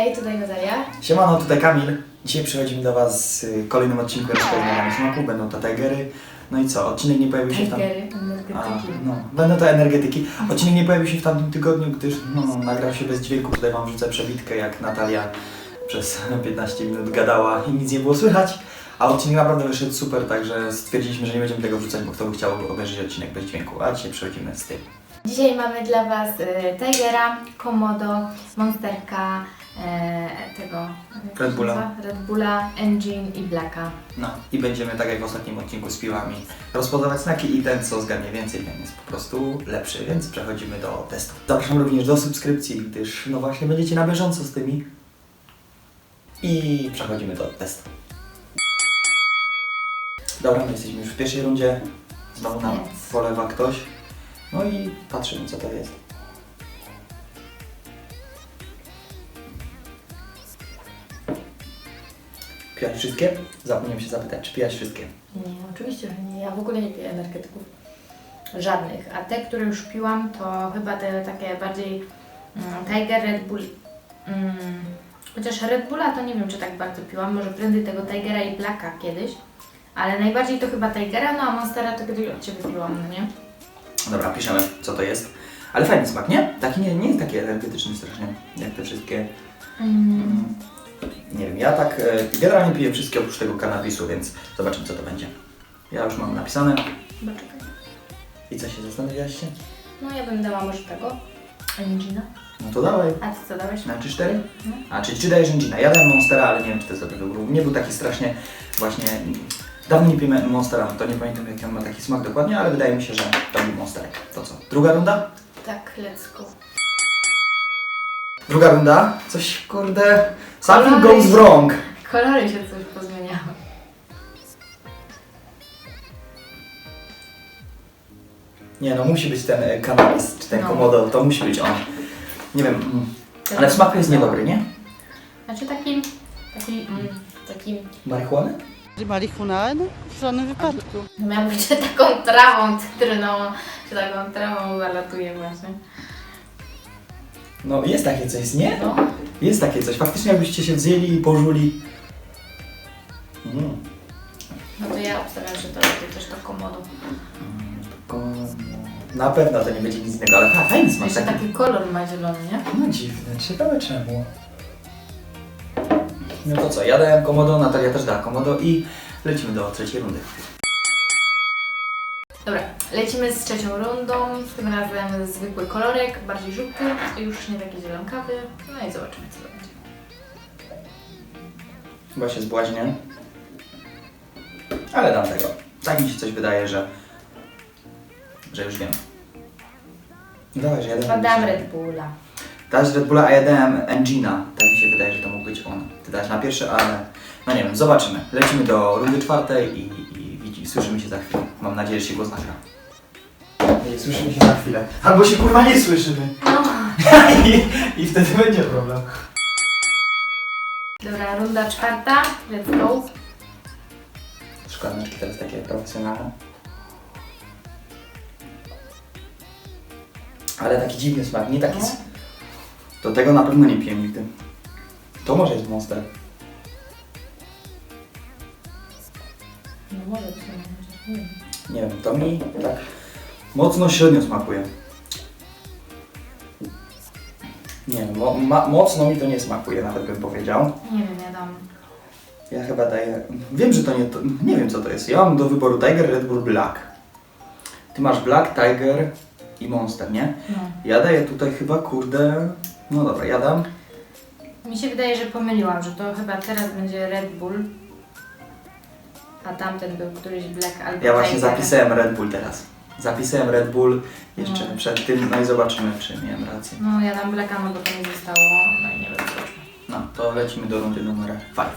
Hej, tutaj Natalia. Siemano, tutaj Kamil. Dzisiaj przychodzimy do Was z y, kolejnym odcinkiem rozpoznania smaku. Będą to tigery. No i co? Odcinek nie pojawił się w tam... Tigery, A, energetyki. no, będą to energetyki. Odcinek nie pojawił się w tamtym tygodniu, gdyż no, nagrał się bez dźwięku. Tutaj Wam wrzucę przebitkę, jak Natalia przez 15 minut gadała i nic nie było słychać. A odcinek naprawdę wyszedł super, także stwierdziliśmy, że nie będziemy tego wrzucać, bo kto by chciał obejrzeć odcinek bez dźwięku. A dzisiaj przechodzimy z tym. Dzisiaj mamy dla Was y, Tigera, Komodo, Monsterka, tego... jak to Red Bulla. Red Bulla, Engine i Blacka. No i będziemy tak jak w ostatnim odcinku z piłami rozpoznawać znaki i ten co zgadnie więcej, ten jest po prostu lepszy, więc przechodzimy do testu. Zapraszam również do subskrypcji, gdyż no właśnie będziecie na bieżąco z tymi. I przechodzimy do testu. Dobra, my jesteśmy już w pierwszej rundzie. Znowu nam polewa ktoś. No i patrzymy co to jest. Piłaś wszystkie? Zapomniałem się zapytać, czy piłaś wszystkie? Nie, oczywiście, że nie. Ja w ogóle nie piję energetyków. Żadnych. A te, które już piłam, to chyba te takie bardziej mm, Tiger, Red Bull. Mm, chociaż Red Bulla to nie wiem, czy tak bardzo piłam. Może prędzej tego Tigera i Blacka kiedyś. Ale najbardziej to chyba Tigera, no a Monstera to kiedyś od Ciebie piłam, no nie? Dobra, piszemy, co to jest. Ale fajny smak, nie? Taki nie, nie jest taki energetyczny strasznie, jak te wszystkie. Mm. Ja tak e, generalnie piję wszystkie oprócz tego kanabisu, więc zobaczymy, co to będzie. Ja już mam napisane. Chyba czekaj. I co się zastanawiałaś się? No ja bym dała może tego. Engina. No to dawaj. A Ty co dałeś? Na 3-4? No. A, czyli 3 dajesz Engina. Ja dałem Monstera, ale nie wiem, czy to jest dobry wybór. Nie był taki strasznie właśnie... Dawno nie pijemy Monstera, to nie pamiętam, jaki on ma taki smak dokładnie, ale wydaje mi się, że to był Monsterek. To co? Druga runda? Tak, let's go. Druga runda. Coś, kurde... Something Kolary. goes wrong. Kolory się coś pozmieniały. Nie no, musi być ten e, kanabis, czy ten No. komodo, to musi być on. Nie wiem, mm. ale w smaku jest niedobry, nie? Znaczy taki, taki, mm, taki, Marihuany? Marihuana w żadnym wypadku. no miał być taką trawą cytryną, czy taką trawą zalatuje właśnie. No jest takie coś, nie? No, Jest takie coś. Faktycznie jakbyście się wzięli i pożuli. Mm. no to ja obstawiam, że to będzie też to komodo. Komodo. Na pewno to nie będzie nic innego, ale fa- fajny smak. Jeszcze Taki... taki kolor ma zielony, nie? No dziwne, ciekawe czemu. No to co, ja dałem komodo, Natalia też dała komodo i lecimy do trzeciej rundy. Dobra, lecimy z trzecią rundą. Tym razem zwykły kolorek, bardziej żółty, już nie taki zielonkawy. No i zobaczymy, co to będzie. Chyba się zbłaźnię. Ale dam tego. Tak mi się coś wydaje, że... że już wiem. No dawaj, że ja dam... Podam Red Bulla. Dasz Red Bulla, a ja dałem Engina. Tak mi się wydaje, że to mógł być on. Ty dałeś na pierwszy, ale... No nie wiem, zobaczymy. Lecimy do rundy czwartej i, i, widzi, słyszymy się za chwilę. Mam nadzieję, że się głos nagra. Nie, słyszymy się za chwilę. Albo się kurwa nie słyszymy. No. I, I wtedy będzie problem. Dobra, runda czwarta. Let's go. Szklaneczki teraz takie profesjonalne. Ale taki dziwny smak, nie taki... No. s- To tego na pewno nie piłem nigdy. To może jest Monster. No może być, nie wiem. Nie wiem, to mi tak mocno średnio smakuje. Nie wiem, mo mocno mi to nie smakuje, nawet bym powiedział. Nie wiem, ja dam. Ja chyba daję... Wiem, że to nie... To, nie wiem, co to jest. Ja mam do wyboru Tiger, Red Bull, Black. Ty masz Black, Tiger i Monster, nie? No. Ja daję tutaj chyba, kurde... No dobra, ja dam. Mi się wydaje, że pomyliłam, że to chyba teraz będzie Red Bull, a tamten był któryś Black albo Ja właśnie Tiger. zapisałem Red Bull teraz. Zapisałem Red Bull jeszcze No. przed tym, no i zobaczymy, czy miałem rację. No ja dam Blacka, no bo to mi zostało, no i nie wiem, zobaczmy. No, to lecimy do rundy numer 5.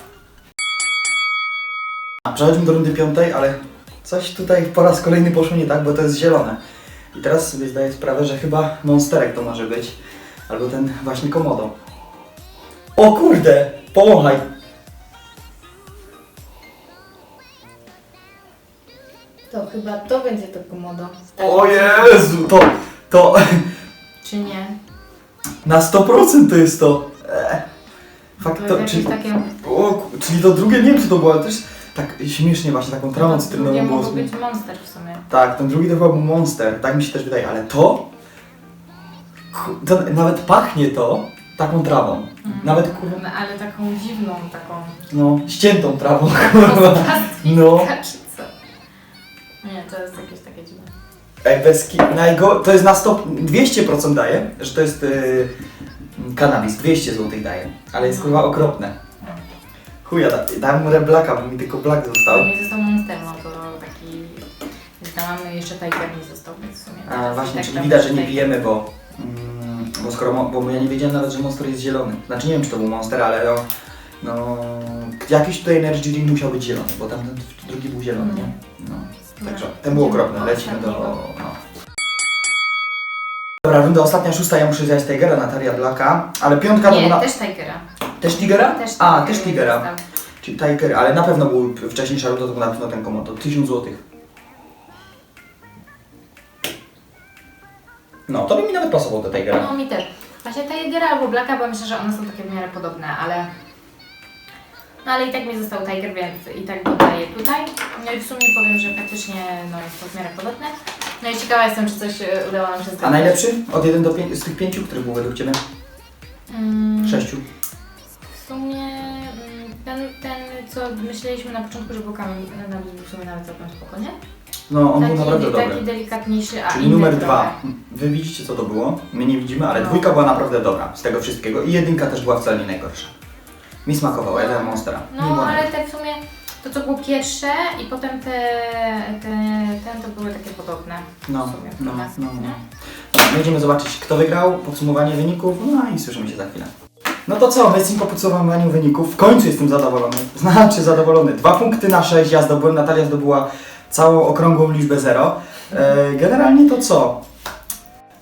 A przechodzimy do rundy piątej, ale coś tutaj po raz kolejny poszło nie tak, bo to jest zielone. I teraz sobie zdaję sprawę, że chyba Monsterek to może być. Albo ten właśnie Komodo. O kurde! Powąchaj! To chyba to będzie to komodo. O Jezu! To, to Czy nie? na 100% to jest to. E. Fakt, To to, jakieś czyli, takie... o, ku- czyli to drugie, nie wiem co to było, ale też tak śmiesznie właśnie, taką trawą Nie cytrynową było. mógł być monster w sumie. Tak, ten drugi to chyba był Monster, tak mi się też wydaje, ale to, ku- to nawet pachnie to taką trawą. Mhm. Nawet kurwa, No, ale taką dziwną, taką... no, ściętą trawą, kurwa. No. Czy Ej, bez ki- najgo- to jest na stop, 200% daje, że to jest yy, kanabis, 200 zł daje, ale jest kurwa okropne. Chuja, da, dałem mu reblaka, bo mi tylko black został. Mi został monster, no to taki... Znamy jeszcze Tiger mi został, więc w sumie... A właśnie, tak czyli tam widać, że nie pijemy, bo, mm, bo skoro, mo- bo ja nie wiedziałem nawet, że Monster jest zielony. Znaczy nie wiem, czy to był Monster, ale no, no jakiś tutaj energy drink musiał być zielony, bo tam ten drugi był zielony, nie? No. Także ten był okropny, lecimy do... No. Dobra, runda ostatnia, szósta, ja muszę zjać Tigera, Natalia Blacka, ale piątka to Nie, była... też Tigera. Też Tigera? Też A, też Tigera. Czyli Tiger, ale na pewno był wcześniejsza runda, to był na pewno ten komodo. 1000 zł. No, to by mi nawet pasował do Tigera. No mi też. Właśnie Tigera albo Blacka, bo myślę, że one są takie w miarę podobne, ale... No ale i tak mi został Tiger, więc i tak dodaję tutaj. No i w sumie powiem, że faktycznie no, jest to w miarę podobne. No i ciekawa jestem, czy coś e, udało nam się zgadnąć. A najlepszy? Od 1 do 5 z tych pięciu, który był według Ciebie? Mm, Sześciu. W sumie mm, ten, ten, co myśleliśmy na początku, że był kamień, na był w sumie nawet całkiem spokojnie. No, on był naprawdę taki dobry. delikatniejszy, a Czyli inny numer trochę. dwa. Wy widzicie co to było? My nie widzimy, ale No. dwójka była naprawdę dobra z tego wszystkiego. I jedynka też była wcale nie najgorsza. Mi smakowało, ja dałem. Nie No, było ale te w sumie, to co było pierwsze i potem te, te ten to były takie podobne No, w sumie. no, no, no. Dobra, Będziemy zobaczyć kto wygrał, podsumowanie wyników, no i słyszymy się za chwilę. No to co, my po podsumowaniu wyników w końcu jestem zadowolony. Znaczy zadowolony. Dwa punkty na sześć ja zdobyłem, Natalia zdobyła całą okrągłą liczbę zero. E, generalnie to co?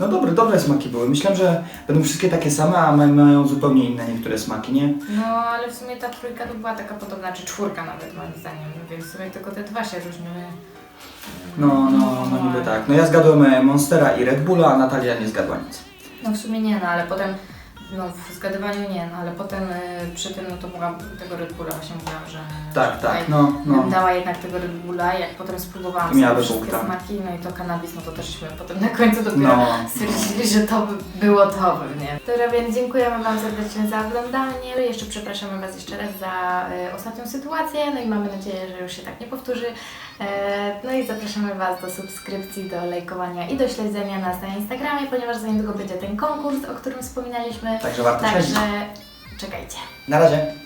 No dobre, dobre smaki były. Myślałem, że będą wszystkie takie same, a ma- mają zupełnie inne niektóre smaki, nie? No, ale w sumie ta trójka to była taka podobna, czy czwórka nawet moim zdaniem, więc w sumie tylko te dwa się różniły. No, no, no niby tak. No ja zgadłem e, Monstera i Red Bulla, a Natalia nie zgadła nic. No w sumie nie, no ale potem, no w zgadywaniu nie, no ale potem y, przy tym, no to była tego Red Bulla właśnie mówiłam, że Tak, że tutaj tak, no, no. bym dała jednak tego Red Bulla, jak potem spróbowałam To sobie wszystkie punkta. smaki, no i to kanabis, no to też potem na końcu dopiero No, stwierdzili, że to by było to pewnie. Dobra, więc dziękujemy Wam serdecznie za oglądanie. Jeszcze przepraszamy Was jeszcze raz za y, ostatnią sytuację, no i mamy nadzieję, że już się tak nie powtórzy. E, no i zapraszamy Was do subskrypcji, do lajkowania i do śledzenia nas na Instagramie, ponieważ za niedługo będzie ten konkurs, o którym wspominaliśmy. Także warto śledzić. Także czekajcie. Na razie.